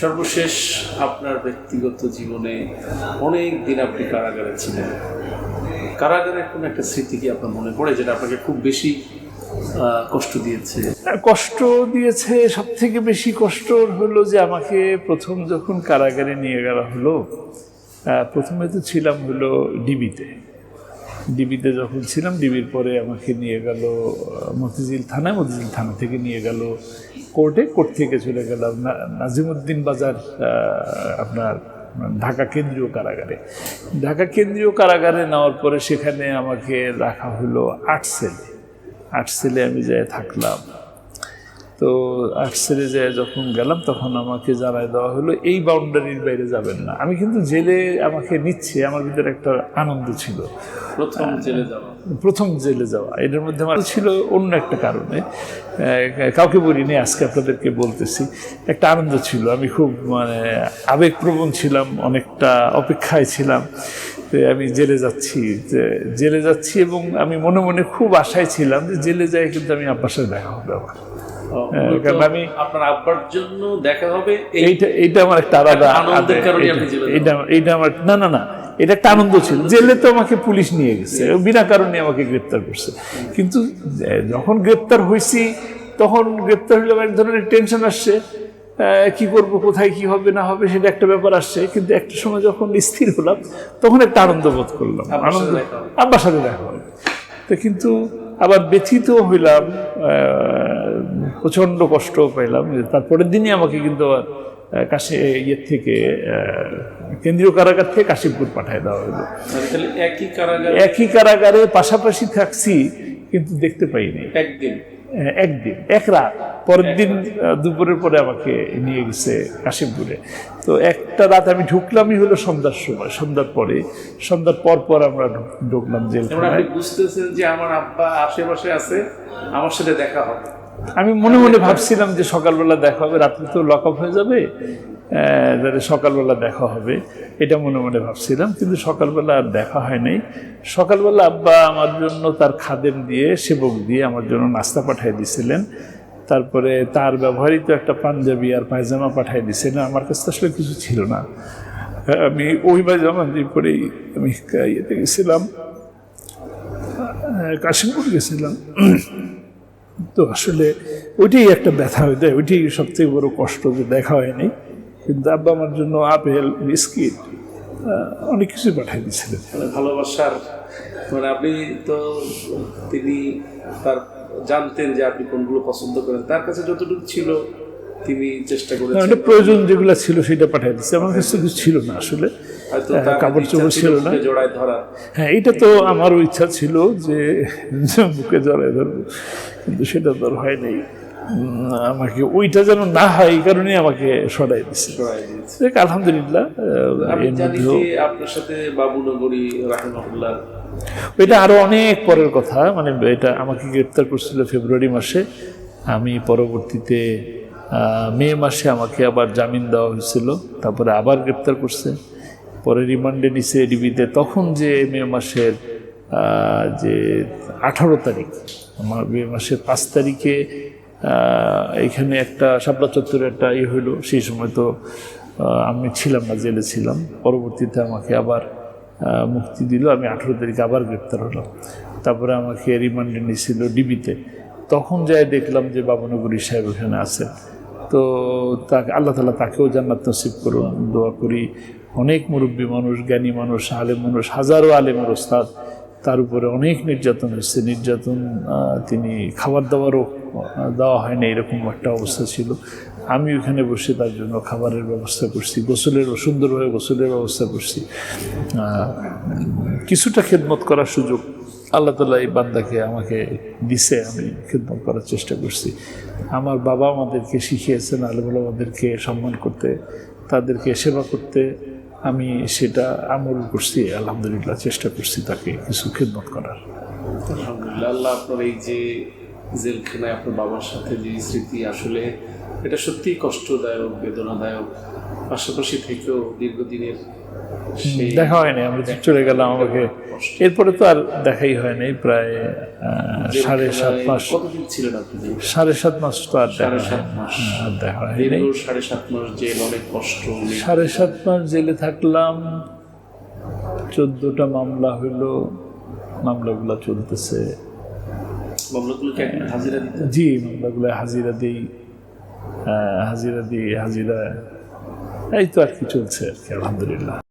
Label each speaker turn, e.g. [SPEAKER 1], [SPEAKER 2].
[SPEAKER 1] সর্বশেষ আপনার ব্যক্তিগত জীবনে অনেক দিন আপনি কারাগারে ছিলেন। কারাগারের কোনো একটা স্মৃতি কি আপনার মনে পড়ে যেটা আপনাকে খুব বেশি কষ্ট দিয়েছে?
[SPEAKER 2] কষ্ট দিয়েছে সব থেকে বেশি কষ্ট হলো যে আমাকে প্রথম যখন কারাগারে নিয়ে গেলা হলো প্রথমে তো ছিলাম হলো ডিবিতে। ডিবিতে যখন ছিলাম, ডিবির পরে আমাকে নিয়ে গেল মতিঝিল থানায় মতিঝিল থানা থেকে নিয়ে গেল কোর্টে। কোর্ট থেকে চলে গেলাম নাজিমুদ্দিন বাজার আপনার ঢাকা কেন্দ্রীয় কারাগারে। ঢাকা কেন্দ্রীয় কারাগারে নেওয়ার পরে সেখানে আমাকে রাখা হলো আট সেলে। আট সেলে আমি যাই থাকলাম। তো আট সেলে যায় যখন গেলাম তখন আমাকে জানাই দেওয়া হলো এই বাউন্ডারির বাইরে যাবেন না। আমি কিন্তু জেলে আমাকে নিচ্ছে আমার ভিতরে একটা আনন্দ ছিল।
[SPEAKER 1] প্রথম জেলে যাওয়া।
[SPEAKER 2] প্রথম জেলে যাওয়া। এটার মধ্যে আমার ছিল অন্য একটা কারণে। কাউকে বলিনি আজকে আপনাদেরকে বলতেছি। একটা আনন্দ ছিল। আমি খুব মানে আবেগপ্রবণ ছিলাম অনেকটা অপেক্ষায় ছিলাম আমি জেলে যাচ্ছি যে জেলে যাচ্ছি এবং আমি মনে মনে খুব আশায় ছিলাম যে জেলে যাই কিন্তু আমি আব্বার সাথে দেখা হবে আমার।
[SPEAKER 1] ও, মূলত
[SPEAKER 2] কারণ আমি-
[SPEAKER 1] আপনার আব্বার জন্য দেখা হবে
[SPEAKER 2] এইটা এইটা আমার একটা আলাদা
[SPEAKER 1] আনন্দের কারণে আপনি জেলে যান।
[SPEAKER 2] এইটা এইটা আমার না না না। এটা একটা আনন্দ ছিল। জেলে তো আমাকে পুলিশ নিয়ে গেছে। বিনা কারণে আমাকে গ্রেপ্তার করছে। কিন্তু যখন গ্রেপ্তার হয়েছি তখন গ্রেপ্তার হলে এক ধরনের টেনশন আসছে। কি করব কোথায় কি হবে না হবে সেটা একটা ব্যাপার আসছে। কিন্তু একটা সময় যখন স্থির হলাম তখন একটা আনন্দ বোধ করলাম। আনন্দ আব্বার সাথে দেখা হবে তো কিন্তু আবার ব্যথিত হইলাম প্রচণ্ড কষ্ট পাইলাম তারপরের দিনই আমাকে কিন্তু আবার, কাশি ইয়ের থেকে কেন্দ্রীয় কারাগার থেকে কাশিমপুর পাঠিয়ে দেওয়া হলো।
[SPEAKER 1] তাহলে একই কারাগার
[SPEAKER 2] একই কারাগারে পাশাপাশি থাকছি কিন্তু দেখতে পাইনি।
[SPEAKER 1] একদিন?
[SPEAKER 2] আহ, একদিন। এক রাত। পরের দিন দুপুরের পরে আমাকে নিয়ে গেছে কাশিমপুরে তো একটা রাত আমি ঢুকলামই হলো সন্ধ্যার সময় সন্ধ্যার পরে। সন্ধ্যার পর পর আমরা ঢুক- ঢুকলাম জেলখানায়।
[SPEAKER 1] বুঝতেছেন যে আমার আব্বা আশেপাশে আছে আমার সাথে দেখা হবে।
[SPEAKER 2] আমি মনে মনে ভাবছিলাম যে সকালবেলা দেখা হবে, রাত্রে তো লক আপ হয়ে যাবে সকালবেলা দেখা হবে, এটা মনে মনে ভাবছিলাম, কিন্তু সকালবেলা আর দেখা হয় নাই। সকালবেলা আব্বা আমার জন্য তার খাদেম দিয়ে, সেবক দিয়ে আমার জন্য নাস্তা পাঠিয়ে দিয়েছিলেন তারপরে তার ব্যবহৃত একটা পাঞ্জাবি আর পায়জামা পাঠিয়ে দিয়েছিলেন আমার কাছে আসলে কিছু ছিল না। আমি ওই পায়জামা দিয়ে পরেই আমি ইয়েতে গেছিলাম কাশিমপুর গেছিলাম। তো আসলে ওইটাই একটা ব্যথা হয়ে যায় ওইটাই সব থেকে বড় কষ্ট যে দেখা হয়নি। কিন্তু আব্বা আমার জন্য আপেল বিস্কিট অনেক কিছু পাঠিয়ে দিয়েছিলেন।
[SPEAKER 1] মানে ভালোবাসার মানে আপনি তো তিনি তার জানতেন যে আপনি কোনগুলো পছন্দ করেন। তার কাছে যতটুকু ছিল তিনি চেষ্টা করেছেন।
[SPEAKER 2] মানে প্রয়োজন যেগুলো ছিল সেটা পাঠিয়ে দিচ্ছে আমার কাছে কিছু ছিল না আসলে। কাপড় চোপড় ছিল না। হ্যাঁ এটা তো আমারও ইচ্ছা ছিল যে যে বুকে জড়াই ধরবো কিন্তু সেটা তো আর হয় নাই আমাকে ওইটা যেন না হয় এই কারণেই আমাকে সরাই দিচ্ছে
[SPEAKER 1] জড়ায়
[SPEAKER 2] আলহামদুলিল্লাহ
[SPEAKER 1] আপনার সাথে বাবু নগরী
[SPEAKER 2] এটা আরও অনেক পরের কথা মানে এটা আমাকে গ্রেপ্তার করছিল ফেব্রুয়ারি মাসে। আমি পরবর্তীতে মে মাসে আমাকে আবার জামিন দেওয়া হয়েছিল তারপরে আবার গ্রেপ্তার করছে। পরে রিমান্ডে নিছে ডিবিতে তখন যে মে মাসের যে আঠারো তারিখ, আমার মে মাসের পাঁচ তারিখে এখানে একটা শাপলা চত্বরে একটা ইয়ে হইল। সেই সময় তো আমি ছিলাম না, জেলে ছিলাম। পরবর্তীতে আমাকে আবার মুক্তি দিল। আমি আঠেরো তারিখে আবার গ্রেপ্তার হলাম। তারপরে আমাকে রিমান্ডে নিয়েছিল ডিবিতে। তখন যাই দেখলাম যে বাবনগরী সাহেব ওখানে আছেন। তো তাকে, আল্লাহ তালা তাকেও জান্নাত নসিব করুন, দোয়া করি। অনেক মুরব্বী মানুষ, জ্ঞানী মানুষ, আলেম মানুষ, হাজারো আলেমের ওস্তাদ, তার উপরে অনেক নির্যাতন হচ্ছে নির্যাতন তিনি খাবার দাবারও দেওয়া হয়নি, এরকম একটা অবস্থা ছিল। আমি ওখানে বসে তার জন্য খাবারের ব্যবস্থা করছি, গোসলের সুন্দরভাবে গোসলের ব্যবস্থা করছি। কিছুটা খেদমত করার সুযোগ আল্লাহ তালা এই বান্দাকে আমাকে দিছে, আমি খেদমত করার চেষ্টা করছি। আমার বাবা আমাদেরকে শিখিয়েছেন আলমুল আমাদেরকে সম্মান করতে, তাদেরকে সেবা করতে। আমি সেটা আমল করছি, আলহামদুলিল্লাহ চেষ্টা করছি তাকে কিছু খেদমত করার।
[SPEAKER 1] আলহামদুলিল্লাহ, আল্লাহ আপনার এই যে জেলখানায় আপনার বাবার সাথে যে স্মৃতি আসলে, এটা সত্যিই কষ্টদায়ক, বেদনাদায়ক। পাশাপাশি থেকেও দীর্ঘদিনের
[SPEAKER 2] দেখা হয়নি আমরা চলে গেলাম আমাকে। এরপরে তো আর দেখাই হয়নি প্রায় সাড়ে সাত মাস।
[SPEAKER 1] ছিলেন
[SPEAKER 2] সাড়ে সাত মাস তো আর দেখা আর দেখা হয়নি।
[SPEAKER 1] সাড়ে সাত মাস জেল অনেক কষ্ট
[SPEAKER 2] সাড়ে সাত মাস জেলে থাকলাম চোদ্দটা মামলা হইল মামলাগুলো চলতেছে। জি মামলাগুলো হাজিরা দিই হাজিরা দিই হাজিরা এই তো আর কি চলছে আলহামদুলিল্লাহ।